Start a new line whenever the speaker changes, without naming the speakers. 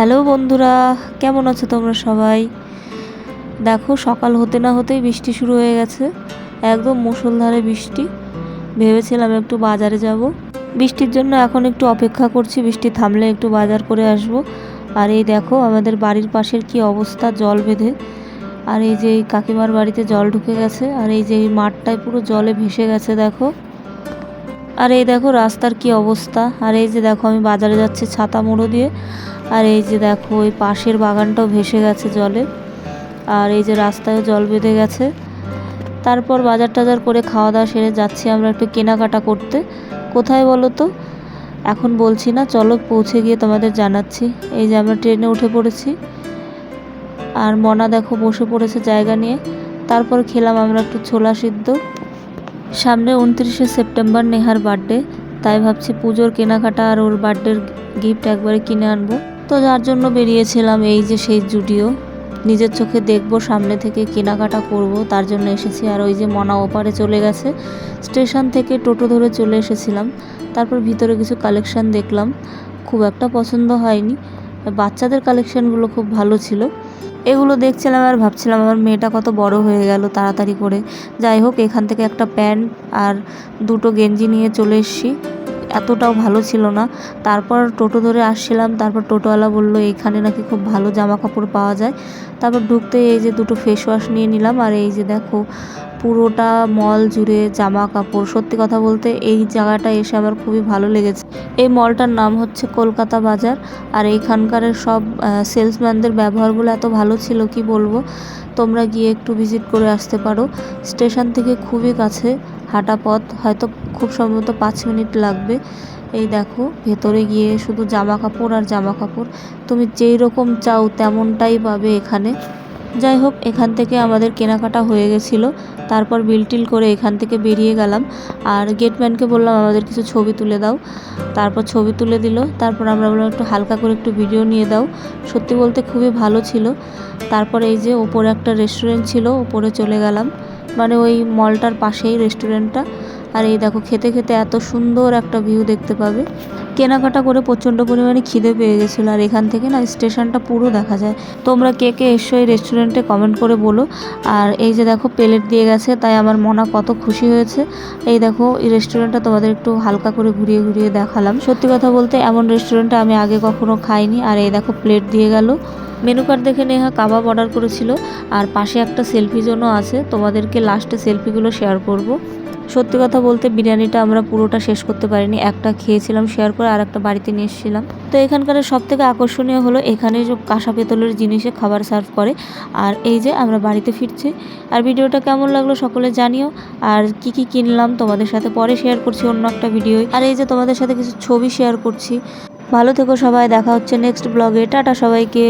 Hello বন্ধুরা, কেমন আছো তোমরা সবাই? দেখো, সকাল হতে না হতেই বৃষ্টি শুরু হয়ে গেছে। একদম মুষলধারে বৃষ্টি। ভেবেছিলাম একটু বাজারে যাব। বৃষ্টির জন্য এখন একটু অপেক্ষা করছি, বৃষ্টি থামলে একটু বাজার করে আসব। আর এই দেখো, আমাদের বাড়ির পাশের কি অবস্থা, জল বেঁধে। আর এই যে কাকিমার বাড়িতে জল ঢুকে গেছে, আর এই যে এই মাঠটায় পুরো জলে ভেসে গেছে, দেখো। আর এই দেখো রাস্তার কি অবস্থা। আর এই যে দেখো আমি বাজারে যাচ্ছি ছাতা মুড়ো দিয়ে। আর এই যে দেখো ওই পাশের বাগানটাও ভেসে গেছে জলে। আর এই যে রাস্তায় জল বেঁধে গেছে। তারপর বাজার টাজার করে খাওয়া দাওয়া সেরে যাচ্ছি আমরা একটু কেনাকাটা করতে। কোথায় বলো তো? এখন বলছি না, চলো পৌঁছে গিয়ে তোমাদের জানাচ্ছি। এই যে আমরা ট্রেনে উঠে পড়েছি। আর মনা দেখো বসে পড়েছে জায়গা নিয়ে। তারপর খেলাম আমরা একটু ছোলা সিদ্ধ। সামনে উনত্রিশে সেপ্টেম্বর নেহার বার্থডে, তাই ভাবছি পুজোর কেনাকাটা আর ওর বার্থডের গিফট একবারে কিনে আনব। তো যার জন্য বেরিয়েছিলাম এই যে সেই জুডিও। নিজের চোখে দেখব, সামনে থেকে কেনাকাটা করব, তার জন্য এসেছি। আর ওই যে মনা ওপারে চলে গেছে, স্টেশন থেকে টোটো ধরে চলে এসেছিলাম। তারপর ভিতরে কিছু কালেকশন দেখলাম। খুব একটা পছন্দ হয়নি। বাচ্চাদের কালেকশানগুলো খুব ভালো ছিল। এগুলো দেখছিলাম আর ভাবছিলাম আমার মেয়েটা কত বড় হয়ে গেল তাড়াতাড়ি করে। যাই হোক, এখান থেকে একটা প্যান্ট আর দুটো গেঞ্জি নিয়ে চলে এসেছি। এতটাও ভালো ছিল না। তারপর টোটো ধরে আসছিলাম, তারপর টোটোওয়ালা বলল, এখানে নাকি খুব ভালো জামা কাপড় পাওয়া যায়। তারপর ঢুকতে এই যে দুটো ফেস ওয়াশ নিয়ে নিলাম, আর এই যে দেখো, পুরোটা মল জুড়ে জামা কাপড় সত্যি কথা বলতে, এই জায়গাটা এসে আমার খুবই ভালো লেগেছে। এই মলটার নাম হচ্ছে কলকাতা বাজার, আর এইখানকার সব সেলসম্যানদের ব্যবহারগুলো এত ভালো ছিল, কি বলব? তোমরা গিয়ে একটু ভিজিট করে আসতে পারো। স্টেশন থেকে খুবই কাছে, হাঁটা পথ। হয়তো খুব সম্ভবত পাঁচ মিনিট লাগবে। এই দেখো, ভেতরে গিয়ে শুধু জামা কাপড় আর জামা কাপড় তুমি যেই রকম চাও তেমনটাই পাবে এখানে। যাই হোক, এখান থেকে আমাদের কেনাকাটা হয়ে গেছিল। তারপর বিল টিল করে এখান থেকে বেরিয়ে গেলাম। আর গেটম্যানকে বললাম, আমাদের কিছু ছবি তুলে দাও। তারপর ছবি তুলে দিল। তারপর আমরা বললাম, একটু হালকা করে একটু ভিডিও নিয়ে দাও। সত্যি বলতে খুবই ভালো ছিল। তারপর এই যে ওপরে একটা রেস্টুরেন্ট ছিল, ওপরে চলে গেলাম। মানে ওই মলটার পাশেই রেস্টুরেন্টটা। আর এই দেখো, খেতে খেতে এত সুন্দর একটা ভিউ দেখতে পাবে। কেনাকাটা করে প্রচণ্ড পরিমাণে খিদে পেয়ে গেছিল, আর এখান থেকে না স্টেশনটা পুরো দেখা যায়। তোমরা কে কে এসো এই রেস্টুরেন্টে কমেন্ট করে বলো। আর এই যে দেখো প্লেট দিয়ে গেছে, তাই আমার মনা কত খুশি হয়েছে। এই দেখো, এই রেস্টুরেন্টটা তোমাদের একটু হালকা করে ঘুরিয়ে ঘুরিয়ে দেখালাম। সত্যি কথা বলতে, এমন রেস্টুরেন্টে আমি আগে কখনো খাইনি। আর এই দেখো প্লেট দিয়ে গেল। মেনু কার্ড দেখে নেহা কাবাব অর্ডার করেছিল। আর পাশে একটা সেলফি জোনও আছে। তোমাদেরকে লাস্টে সেলফিগুলো শেয়ার করব। সত্যি কথা বলতে বিরিয়ানিটা আমরা পুরোটা শেষ করতে পারিনি। একটা খেয়েছিলাম শেয়ার করে আর একটা বাড়িতে নিয়ে এসেছিলাম। তো এখানকার সব থেকে আকর্ষণীয় হলো এখানে যে কাঁসা পেতলের জিনিসে খাবার সার্ভ করে। আর এই যে আমরা বাড়িতে ফিরছি। আর ভিডিওটা কেমন লাগল সকলে জানিও। আর কি কি কিনলাম তোমাদের সাথে পরে শেয়ার করছি অন্য একটা ভিডিও আর এই যে তোমাদের সাথে কিছু ছবি শেয়ার করছি। ভালো থেকো সবাই, দেখা হচ্ছে নেক্সট ব্লগে টাটা সবাইকে।